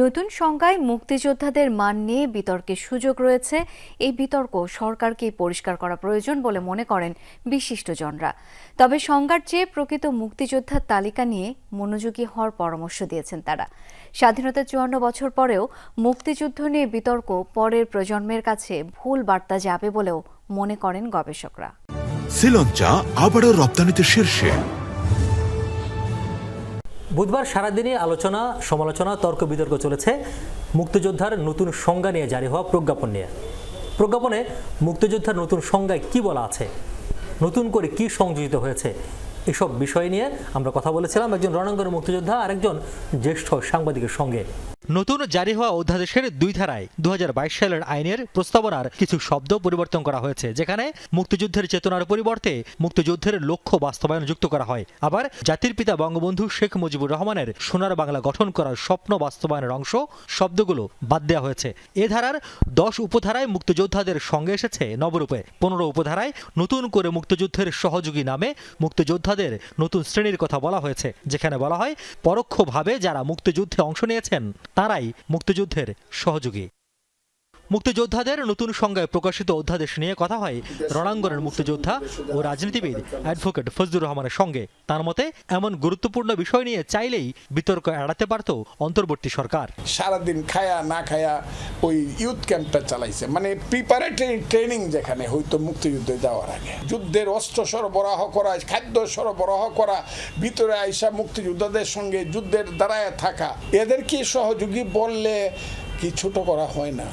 নতুন সংজ্ঞায় মুক্তিযোদ্ধাদের মান নিয়ে বিতর্কের সুযোগ রয়েছে। এই বিতর্ক সরকারকেই পরিষ্কার করা প্রয়োজন বলে মনে করেন বিশিষ্টজনরা। তবে সংজ্ঞার চেয়ে প্রকৃত মুক্তিযোদ্ধার তালিকা নিয়ে মনোযোগী হওয়ার পরামর্শ দিয়েছেন তারা। স্বাধীনতার চুয়ান্ন বছর পরেও মুক্তিযুদ্ধ নিয়ে বিতর্ক পরের প্রজন্মের কাছে ভুল বার্তা যাবে বলেও মনে করেন গবেষকরা। শ্রীলঞ্চা আবারও রপ্তানিতে শীর্ষে। বুধবার সারাদিনই আলোচনা, সমালোচনা, তর্ক, বিতর্ক চলেছে। মুক্তিযোদ্ধার নতুন সংজ্ঞা নিয়ে জারি হওয়া প্রজ্ঞাপন নিয়ে। প্রজ্ঞাপনে মুক্তিযোদ্ধার নতুন সংজ্ঞায় কি বলা আছে? নতুন করে কি সংযোজিত হয়েছে? এসব বিষয় নিয়ে আমরা কথা বলেছিলাম একজন রণাঙ্গনের মুক্তিযোদ্ধা আর একজন জ্যেষ্ঠ সাংবাদিকের সঙ্গে। নতুন জারি হওয়া অধ্যাদেশের দুই ধারায় দু হাজার বাইশ সালের আইনের প্রস্তাবনার কিছু শব্দ পরিবর্তন করা হয়েছে, যেখানে মুক্তিযুদ্ধের চেতনার পরিবর্তে মুক্তিযুদ্ধের লক্ষ্য বাস্তবায়ন যুক্ত করা হয়। আবার জাতির পিতা বঙ্গবন্ধু শেখ মুজিবুর রহমানের সোনার বাংলা গঠন করার স্বপ্ন বাস্তবায়নের অংশ শব্দগুলো বাদ দেওয়া হয়েছে। এ ধারার দশ উপধারায় মুক্তিযোদ্ধাদের সঙ্গে এসেছে নবরূপে। পনেরো উপধারায় নতুন করে মুক্তিযুদ্ধের সহযোগী নামে মুক্তিযোদ্ধাদের নতুন শ্রেণির কথা বলা হয়েছে, যেখানে বলা হয়, পরোক্ষভাবে যারা মুক্তিযুদ্ধে অংশ নিয়েছেন, তারাই মুক্তিযুদ্ধের সহযোগী। মুক্তিযোদ্ধাদের নতুন সংজ্ঞায় প্রকাশিত অধ্যাদেশ নিয়ে কথা হয় রণাঙ্গনের মুক্তিযোদ্ধা ও রাজনীতিবিদ অ্যাডভোকেট ফজলুর রহমানের সঙ্গে। তার মতে, এমন গুরুত্বপূর্ণ বিষয় নিয়ে চাইলেই বিতর্ক এড়াতে পারত অন্তর্বর্তী সরকার। সারাদিন খায়া না খায়া ওই ইউথ ক্যাম্পটা চালাইছে। মানে প্রিপারেটরি ট্রেনিং যেখানে হয়তো মুক্তিযুদ্ধে যাওয়ার আগে। যুদ্ধের অস্ত্র সরবরাহ করা, খাদ্য সরবরাহ করা, ভিতরে আইসা মুক্তিযোদ্ধাদের সঙ্গে যুদ্ধের দাঁড়ায় থাকা এদেরকে সহযোগী বললে কি ছোট করা হয় না।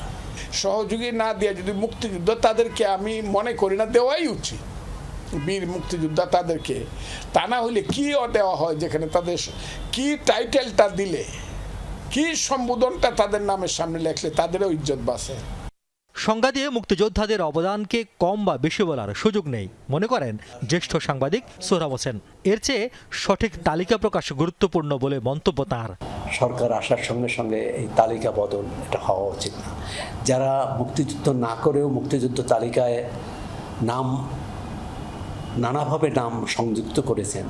সহযোগী না দিয়ে যদি মুক্তিযুদ্ধ তাদেরকে আমি মনে করি না, দেওয়াই উচিত। বীর মুক্তিযোদ্ধা তাদেরকে। তা না হলে কি দেওয়া হয় যেখানে তাদের কি টাইটেলটা দিলে, কি সম্বোধনটা তাদের নামের সামনে লেখলে তাদেরও ইজ্জত বাঁচে। সংজ্ঞা দিয়ে মুক্তিযোদ্ধাদের অবদানকে কম বা বেশি বলার সুযোগ নেই। মনে করেন জ্যেষ্ঠ সাংবাদিক সোহরাব হোসেন। এর চেয়ে সঠিক তালিকা প্রকাশ গুরুত্বপূর্ণ বলে মন্তব্য তাঁর। সরকার আসার সঙ্গে সঙ্গে এই তালিকা বদল, এটা হওয়া উচিত না। যারা মুক্তিযুদ্ধ না করেও মুক্তিযুদ্ধ তালিকায় নাম, নানাভাবে নাম সংযুক্ত করেছেন,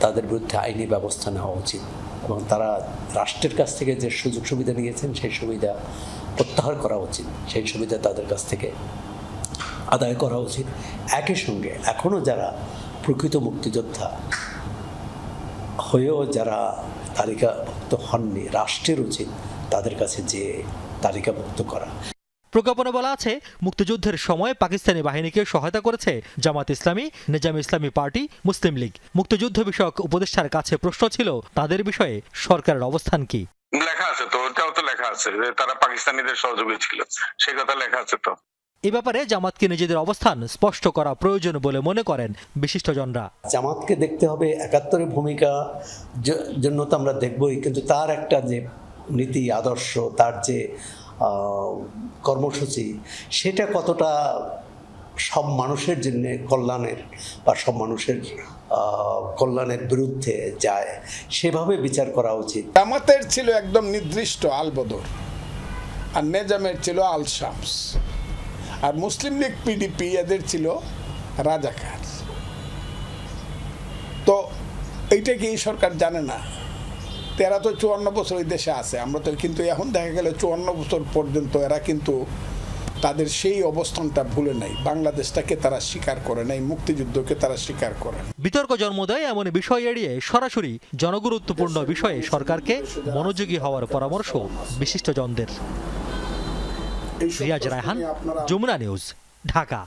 তাদের বিরুদ্ধে আইনি ব্যবস্থা নেওয়া উচিত। এবং তারা রাষ্ট্রের কাছ থেকে যে সুযোগ সুবিধা নিয়েছেন, সেই সুবিধা প্রত্যাহার করা উচিত। সেই সুবিধা তাদের কাছ থেকে আদায় করা উচিত। একই সঙ্গে এখনও যারা প্রকৃত মুক্তিযোদ্ধা, হয়েও যারা তালিকাভুক্ত হননি রাষ্ট্রের উচিত তাদের কাছে যে তালিকাভুক্ত করা। প্রজ্ঞাপনে বলা আছে মুক্তিযুদ্ধের সময় পাকিস্তানি বাহিনীকে সহায়তা করেছে জামাত ইসলামী নিজাম ইসলামী পার্টি মুসলিম লীগ। মুক্তিযুদ্ধ বিষয়ক উপদেষ্টার কাছে প্রশ্ন ছিল তাদের বিষয়ে সরকারের অবস্থান কি? লেখা আছে তো ওটাও তো লেখা আছে যে তারা পাকিস্তানিদের সহযোগী ছিল সেই কথা লেখা আছে তো। এ ব্যাপারে জামাতকে নিজেদের অবস্থান স্পষ্ট করা প্রয়োজন বলে মনে করেন বিশিষ্টজনরা। জামাতকে দেখতে হবে একাত্তরের ভূমিকা জন্য তো আমরা দেখবই কিন্তু তার একটা যে নীতি আদর্শ তার যে কর্মসূচি সেটা কতটা সব মানুষের জন্য কল্যাণের বা সব মানুষের কল্যাণের বিরুদ্ধে যায় সেভাবে বিচার করা উচিত। জামাতের ছিল একদম নির্দিষ্ট আলবদর আর নেজামের ছিল আল শামস। আর মুসলিম লীগ পিডিপি এদের ছিল রাজাকার। তো এইটা কি এই সরকার জানে না? এরা তো চুয়ান্ন বছর ওই দেশে আছে, আমরা তো কিন্তু এখন দেখা গেল চুয়ান্ন বছর পর্যন্ত এরা কিন্তু তাদের সেই অবস্থানটা ভুলে নাই। বাংলাদেশটাকে তারা স্বীকার করে নাই, মুক্তিযুদ্ধকে তারা স্বীকার করে। বিতর্ক জন্ম দেয় এমন বিষয় এড়িয়ে সরাসরি জনগুরুত্বপূর্ণ বিষয়ে সরকারকে মনোযোগী হওয়ার পরামর্শ বিশিষ্টজনদের। রিয়াজ রায়হান যমুনা নিউজ ঢাকা।